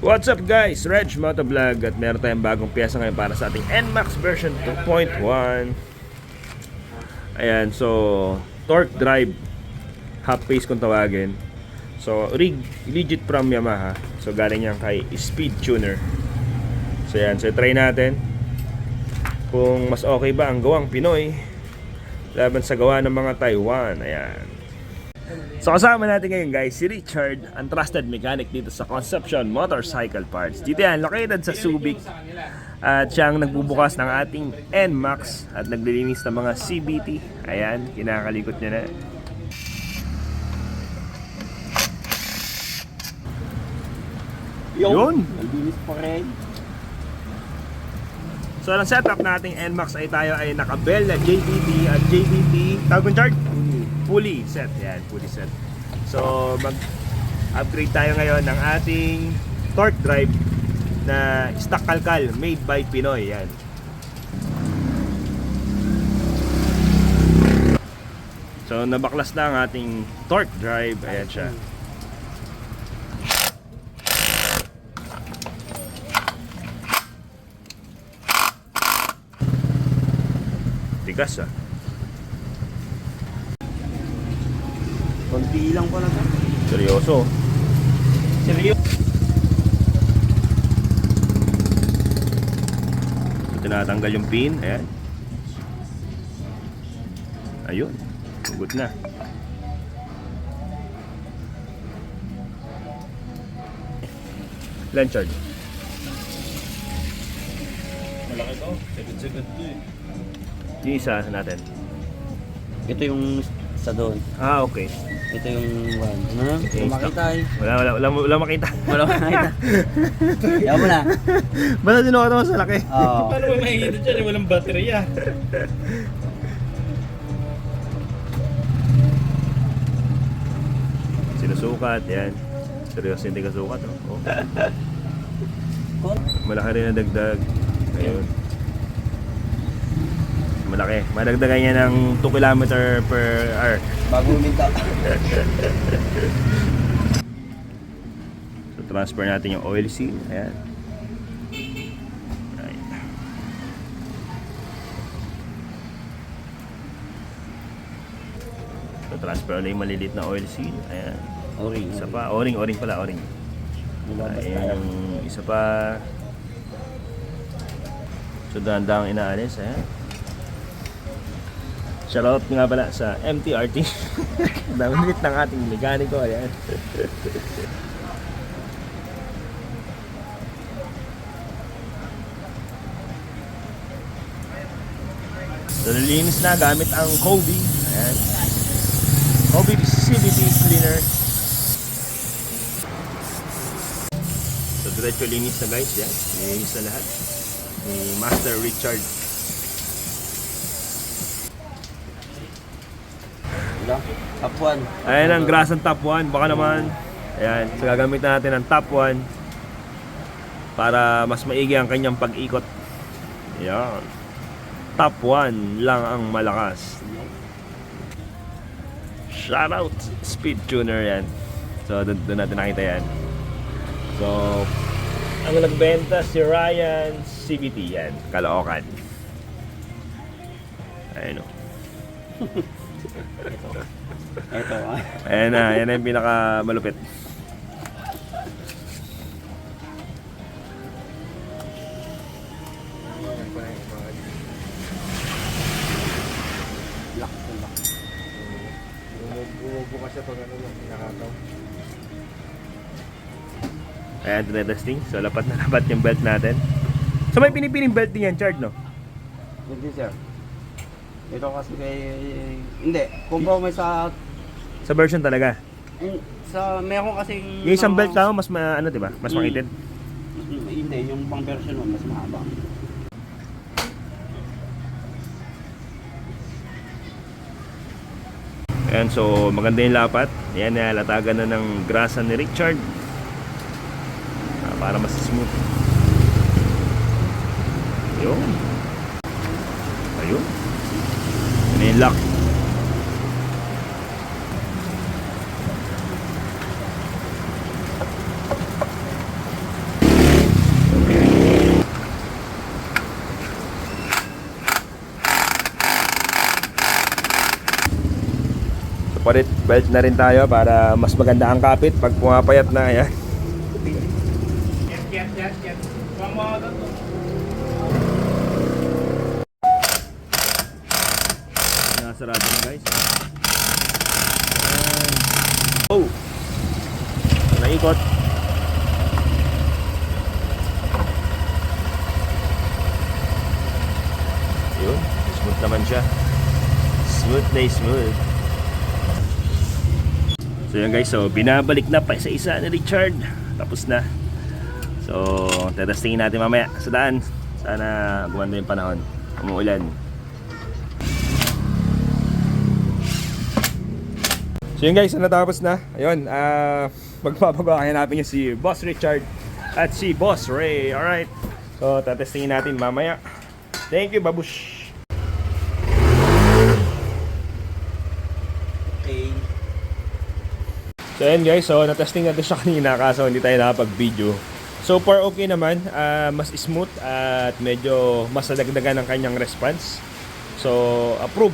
What's up guys? Reg Motovlog at meron tayong bagong pyesa ngayon para sa ating NMAX version 2.1 Ayan, so torque drive. Half pace kung tawagin. So rig, legit from Yamaha. So galing yan kay Speed Tuner. So yan, so try natin Kung mas okay ba ang gawang Pinoy Laban sa gawa ng mga Taiwan. Ayan So kasama natin ngayon guys, si Richard, ang trusted mechanic dito sa Conception Motorcycle Parts. Dito yan, located sa Subic. At siya ang nagbubukas ng ating NMAX at naglilinis ng mga CBT. Ayan, kinakalikot niya na. Yun! Malinis pa rin. So ang setup nating NMAX ay tayo ay nakabel na JBT at JBT, tawag kong chart? Fully set. Yan, fully set. So mag upgrade tayo ngayon ng ating torque drive na stock kalkal made by Pinoy. Yan. So nabaklas na ang ating torque drive. Ayan siya. Tigas ah. Konti lang pala to. Seryoso. Seryoso. So, tinatanggal yung pin. Ayan. Ayun. Good na. Lanchard. Malaki to. Sagad-sagad to eh. Yung isa natin. Ito yung sa doon. Ah, okay. Ito yung one. Ano? Okay, makita eh. Wala, wala, wala, wala makita. Wala makita. Yaw mo na. Basta sinukat mo sa laki. Oo. Paano mo makikita dyan eh? Walang baterya. Sinusukat, yan. Seryoso hindi ka sukat. Oh. Oh. Malaki rin ang dagdag. Ayun. Malaki. Madagdagan niya ng 2 km per hour. Bago uminta. So transfer natin yung oil seal. Ayan. Ayan. So transfer ulit yung maliliit na oil seal. Ayan. Oring. Isa pa. O-ring, o-ring pala, o-ring. Ayan yung isa pa. So dahan-dahang inaalis. Ayan. Shoutout nga pala sa MTRT. Damilit ng ating mekaniko. Ayan. So nilinis na gamit ang Kobe. Ayan. Kobe CVT cleaner. So diretso linis na guys. Yan. Nilinis na lahat. Ni Master Richard. Wala. Top one. Ayan ang grasang top 1. Baka naman. Ayan. So gagamit natin ang top 1 para mas maigi ang kanyang pag-ikot. Ayan. Top 1 lang ang malakas. Shoutout Speed Tuner yan. So doon, doon natin nakita yan. So ang nagbenta si Ryan CBT yan. Kalookan. Ayun o. Ito ah. Ayan na, yan na yung pinaka malupit. Lock to lock. Bumubukas siya pag ano lang, nakataw. Ayan, tinetesting. So, lapat na lapat yung belt natin. So, may pinipining belt din yan, Chard, no? Hindi sir. Ito kasi kay... Hindi. Compromise sa... Sa version talaga. Sa... Meron kasi... Yung isang belt lang, mas ma, ano, diba? Mas Mm. makitid. Hindi. Yung pang version mo mas mahaba. Ayan, so, maganda yung lapat. Ayan, nalatagan na ng grasa ni Richard. Ah, para mas smooth. Ayun. Ayun. May lock. So, palit, belt na rin tayo para mas maganda ang kapit pag pumapayat na. Ayan. Yes, yes, yes, yes. Mama, Nasarado na guys. Ayan. Oh! Naikot. Yun, smooth naman siya. Smooth na smooth. So yun guys, so binabalik na pa isa-isa ni Richard. Tapos na. So, tetestingin natin mamaya sa daan. Sana gumanda yung panahon. Umuulan. So yun guys, natapos na. Ayun, ah magpapagawa natin yung si Boss Richard at si Boss Ray. Alright. So, tatestingin natin mamaya. Thank you, babush. Okay. So yun guys, so natesting natin siya kanina kaso hindi tayo nakapag-video. So far okay naman, ah, mas smooth at medyo mas nadagdagan ng kanyang response. So approve.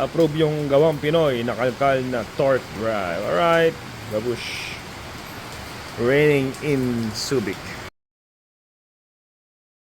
Approve yung gawang Pinoy na kalkal na torque drive. Alright, babush. Raining in Subic.